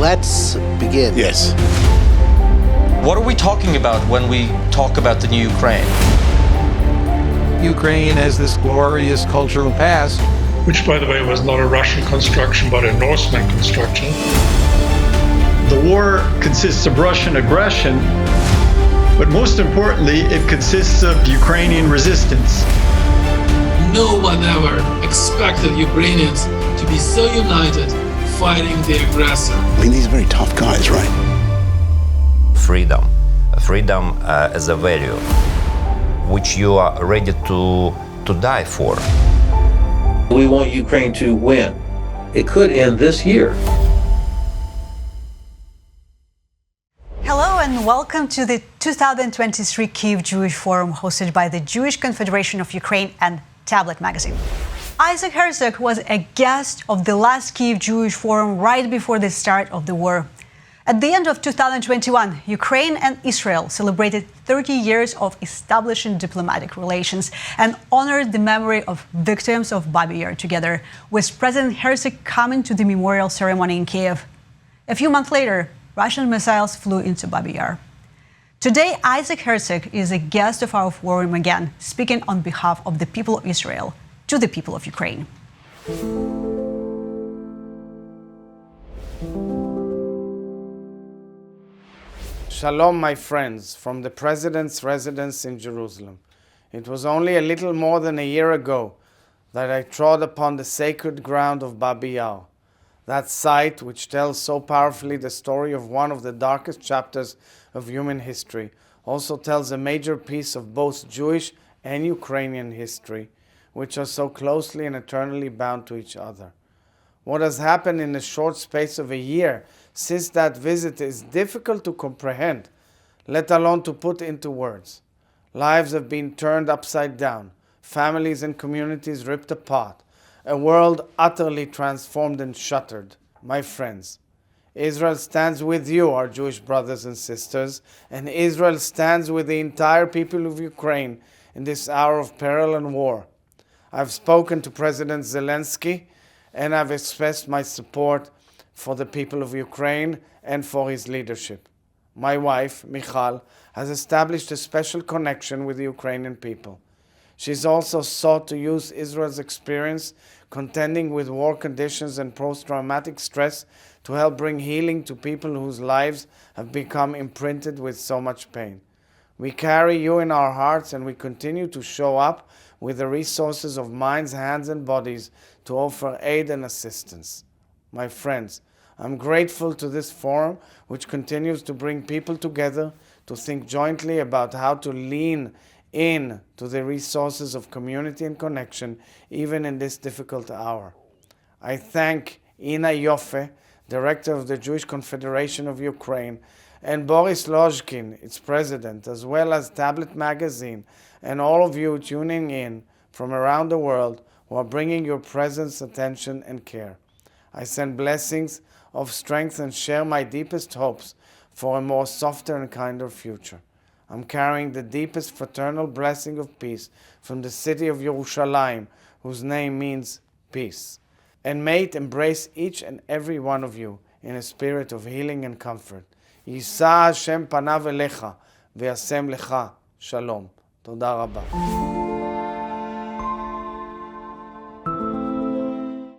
let's begin. Yes. What are we talking about when we talk about the new Ukraine? Ukraine has this glorious cultural past. which, by the way, was not a Russian construction but a Norseman construction. The war consists of Russian aggression, but most importantly, it consists of Ukrainian resistance. No one ever expected Ukrainians to be so united fighting the aggressor. I mean, these are very tough guys, right? freedom. Freedom uh, as a value, which you are ready to, to die for. We want Ukraine to win. It could end this year. Hello and welcome to the 2023 Kyiv Jewish Forum hosted by the Jewish Confederation of Ukraine and Tablet Magazine. Isaac Herzog was a guest of the last Kyiv Jewish Forum right before the start of the war. At the end of 2021, Ukraine and Israel celebrated 30 years of establishing diplomatic relations and honored the memory of victims of Babi Yar together, with President Herzog coming to the memorial ceremony in Kiev. A few months later, Russian missiles flew into Babi Yar. Today, Isaac Herzog is a guest of our forum again, speaking on behalf of the people of Israel to the people of Ukraine. Shalom, my friends, from the President's residence in Jerusalem. It was only a little more than a year ago that I trod upon the sacred ground of Babi that site which tells so powerfully the story of one of the darkest chapters of human history, also tells a major piece of both Jewish and Ukrainian history, which are so closely and eternally bound to each other. What has happened in a short space of a year since that visit is difficult to comprehend, let alone to put into words. Lives have been turned upside down, families and communities ripped apart, a world utterly transformed and shuttered. My friends, Israel stands with you, our Jewish brothers and sisters, and Israel stands with the entire people of Ukraine in this hour of peril and war. I've spoken to President Zelensky and I've expressed my support for the people of Ukraine and for his leadership. My wife, Michal, has established a special connection with the Ukrainian people. She's also sought to use Israel's experience contending with war conditions and post traumatic stress to help bring healing to people whose lives have become imprinted with so much pain. We carry you in our hearts and we continue to show up with the resources of minds, hands, and bodies to offer aid and assistance. My friends, I'm grateful to this forum, which continues to bring people together to think jointly about how to lean in to the resources of community and connection, even in this difficult hour. I thank Ina Yoffe, Director of the Jewish Confederation of Ukraine, and Boris Lozhkin, its president, as well as Tablet Magazine, and all of you tuning in from around the world who are bringing your presence, attention, and care. I send blessings of strength and share my deepest hopes for a more softer and kinder future. I'm carrying the deepest fraternal blessing of peace from the city of Yerushalayim, whose name means peace. And may it embrace each and every one of you in a spirit of healing and comfort. יישא השם פניו אליך וישם לך שלום. תודה רבה.